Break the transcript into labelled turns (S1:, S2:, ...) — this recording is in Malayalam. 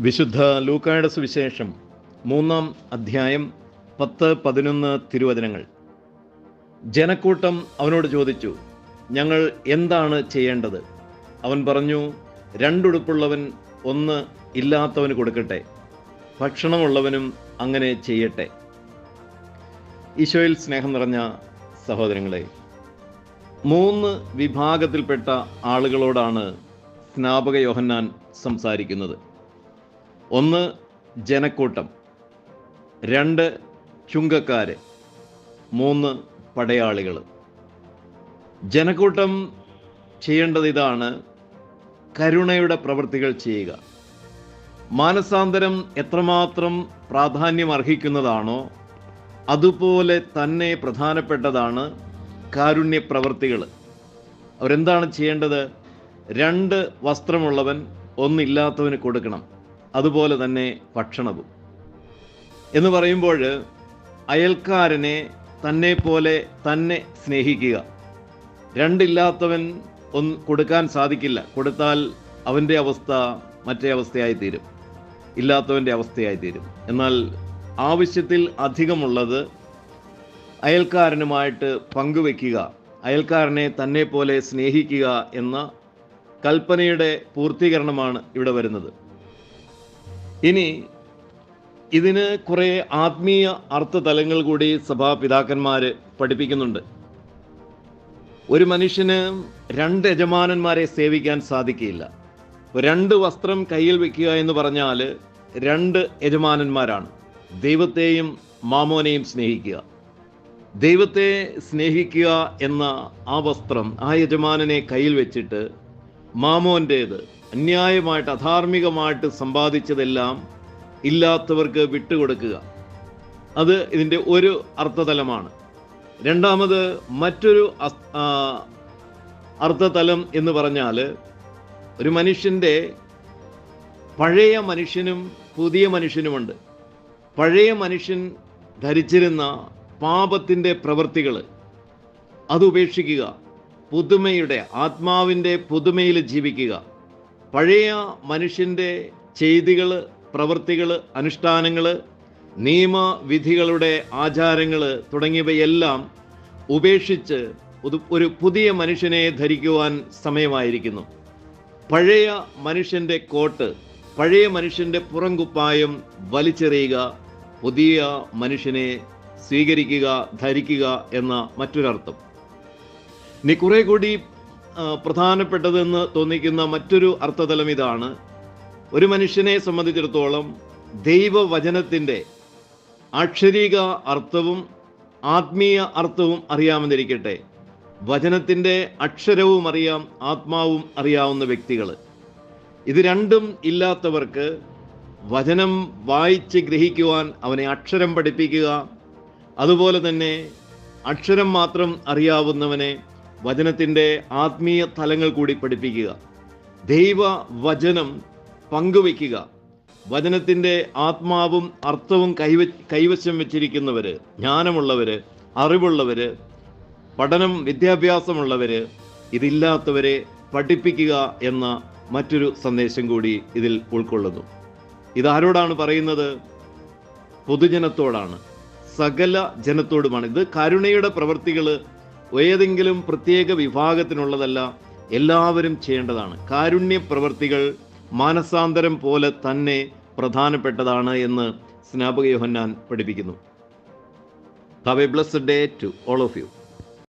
S1: വിശുദ്ധ ലൂക്കായുടെ സുവിശേഷം മൂന്നാം അധ്യായം പത്ത് പതിനൊന്ന് തിരുവചനങ്ങൾ. ജനക്കൂട്ടം അവനോട് ചോദിച്ചു ഞങ്ങൾ എന്താണ് ചെയ്യേണ്ടത്? അവൻ പറഞ്ഞു രണ്ടുടുപ്പുള്ളവൻ ഒന്ന് ഇല്ലാത്തവന് കൊടുക്കട്ടെ ഭക്ഷണമുള്ളവനും അങ്ങനെ ചെയ്യട്ടെ. ഈശോയിൽ സ്നേഹം നിറഞ്ഞ സഹോദരങ്ങളെ മൂന്ന് വിഭാഗത്തിൽപ്പെട്ട ആളുകളോടാണ് സ്നാപക യോഹന്നാൻ സംസാരിക്കുന്നത്. ഒന്ന് ജനക്കൂട്ടം രണ്ട് ചുങ്കക്കാര് മൂന്ന് പടയാളികൾ ജനക്കൂട്ടം ചെയ്യേണ്ടത് ഇതാണ് കരുണയുടെ പ്രവൃത്തികൾ ചെയ്യുക. മാനസാന്തരം എത്രമാത്രം പ്രാധാന്യം അർഹിക്കുന്നതാണോ അതുപോലെ തന്നെ പ്രധാനപ്പെട്ടതാണ് കാരുണ്യ പ്രവൃത്തികൾ അവരെന്താണ് ചെയ്യേണ്ടത്? രണ്ട് വസ്ത്രമുള്ളവൻ ഒന്നില്ലാത്തവന് കൊടുക്കണം. അതുപോലെ തന്നെ ഭക്ഷണവും. എന്ന് പറയുമ്പോൾ അയൽക്കാരനെ തന്നെ പോലെ തന്നെ സ്നേഹിക്കുക. രണ്ടില്ലാത്തവൻ ഒന്ന് കൊടുക്കാൻ സാധിക്കില്ല. കൊടുത്താൽ അവന്റെ അവസ്ഥ മറ്റേ അവസ്ഥയായി തീരും ഇല്ലാത്തവന്റെ അവസ്ഥയായി തീരും എന്നാൽ ആവശ്യത്തിൽ അധികമുള്ളത് അയൽക്കാരനുമായിട്ട് പങ്കുവെക്കുക അയൽക്കാരനെ തന്നെ പോലെ സ്നേഹിക്കുക എന്ന കൽപ്പനയുടെ പൂർത്തീകരണമാണ് ഇവിടെ വരുന്നത്. ഇനി ഇതിന് കുറേ ആത്മീയ അർത്ഥ തലങ്ങൾ കൂടി സഭാപിതാക്കന്മാർ പഠിപ്പിക്കുന്നുണ്ട്. ഒരു മനുഷ്യന് രണ്ട് യജമാനന്മാരെ സേവിക്കാൻ സാധിക്കില്ല രണ്ട് വസ്ത്രം കയ്യിൽ വെക്കുക എന്ന് പറഞ്ഞാൽ രണ്ട് യജമാനന്മാരാണ്. ദൈവത്തെയും മാമോനെയും സ്നേഹിക്കുക. ദൈവത്തെ സ്നേഹിക്കുക എന്ന ആ വസ്ത്രം ആ യജമാനനെ കയ്യിൽ വെച്ചിട്ട് മാമോന്റേത് അന്യായമായിട്ട് അധാർമികമായിട്ട് സമ്പാദിച്ചതെല്ലാം ഇല്ലാത്തവർക്ക് വിട്ടുകൊടുക്കുക. അത് ഇതിന്റെ ഒരു അർത്ഥതലമാണ്. രണ്ടാമത് മറ്റൊരു അർത്ഥതലം എന്ന് പറഞ്ഞാൽ ഒരു മനുഷ്യന്റെ പഴയ മനുഷ്യനും പുതിയ മനുഷ്യനുമുണ്ട്. പഴയ മനുഷ്യൻ ധരിച്ചിരുന്ന പാപത്തിന്റെ പ്രവൃത്തികൾ അത് ഉപേക്ഷിക്കുക പുതുമയുടെ ആത്മാവിന്റെ പുതുമയിൽ ജീവിക്കുക. പഴയ മനുഷ്യന്റെ ചെയ്തികൾ പ്രവൃത്തികൾ അനുഷ്ഠാനങ്ങൾ നിയമവിധികളുടെ ആചാരങ്ങൾ തുടങ്ങിയവയെല്ലാം ഉപേക്ഷിച്ച് ഒരു- പുതിയ മനുഷ്യനെ ധരിക്കുവാൻ സമയമായിരിക്കുന്നു. പഴയ മനുഷ്യന്റെ കോട്ട് പഴയ മനുഷ്യന്റെ പുറംകുപ്പായം വലിച്ചെറിയുക പുതിയ മനുഷ്യനെ സ്വീകരിക്കുക ധരിക്കുക എന്ന മറ്റൊരർത്ഥം. ഇനി കുറെ കൂടി പ്രധാനപ്പെട്ടതെന്ന് തോന്നിക്കുന്ന മറ്റൊരു അർത്ഥതലം ഇതാണ്. ഒരു മനുഷ്യനെ സംബന്ധിച്ചിടത്തോളം ദൈവവചനത്തിന്റെ ആക്ഷരിക അർത്ഥവും ആത്മീയ അർത്ഥവും അറിയാമെന്നിരിക്കട്ടെ. വചനത്തിന്റെ അക്ഷരവും അറിയാം ആത്മാവും അറിയാവുന്ന വ്യക്തികൾ. ഇത് രണ്ടും ഇല്ലാത്തവർക്ക് വചനം വായിച്ച് ഗ്രഹിക്കുവാൻ അവനെ അക്ഷരം പഠിപ്പിക്കുക അതുപോലെ തന്നെ അക്ഷരം മാത്രം അറിയാവുന്നവനെ വചനത്തിന്റെ ആത്മീയ തലങ്ങൾ കൂടി പഠിപ്പിക്കുക. ദൈവ വചനം പങ്കുവയ്ക്കുക. വചനത്തിന്റെ ആത്മാവും അർത്ഥവും കൈവ കൈവശം വെച്ചിരിക്കുന്നവർ ജ്ഞാനമുള്ളവർ അറിവുള്ളവർ പഠനം വിദ്യാഭ്യാസമുള്ളവർ ഇതില്ലാത്തവരെ പഠിപ്പിക്കുക എന്ന മറ്റൊരു സന്ദേശം കൂടി ഇതിൽ ഉൾക്കൊള്ളുന്നു. ഇതാരോടാണ് പറയുന്നത്? പൊതുജനത്തോടാണ്. സകല ജനത്തോടുമാണ്. ഇത് കരുണയുടെ പ്രവൃത്തികൾ ഏതെങ്കിലും പ്രത്യേക വിഭാഗത്തിനുള്ളതല്ല എല്ലാവരും ചെയ്യേണ്ടതാണ്. കാരുണ്യ പ്രവൃത്തികൾ മാനസാന്തരം പോലെ തന്നെ പ്രധാനപ്പെട്ടതാണ് എന്ന് സ്നാപക യോഹന്നാൻ പഠിപ്പിക്കുന്നു. Have a blessed day to all of you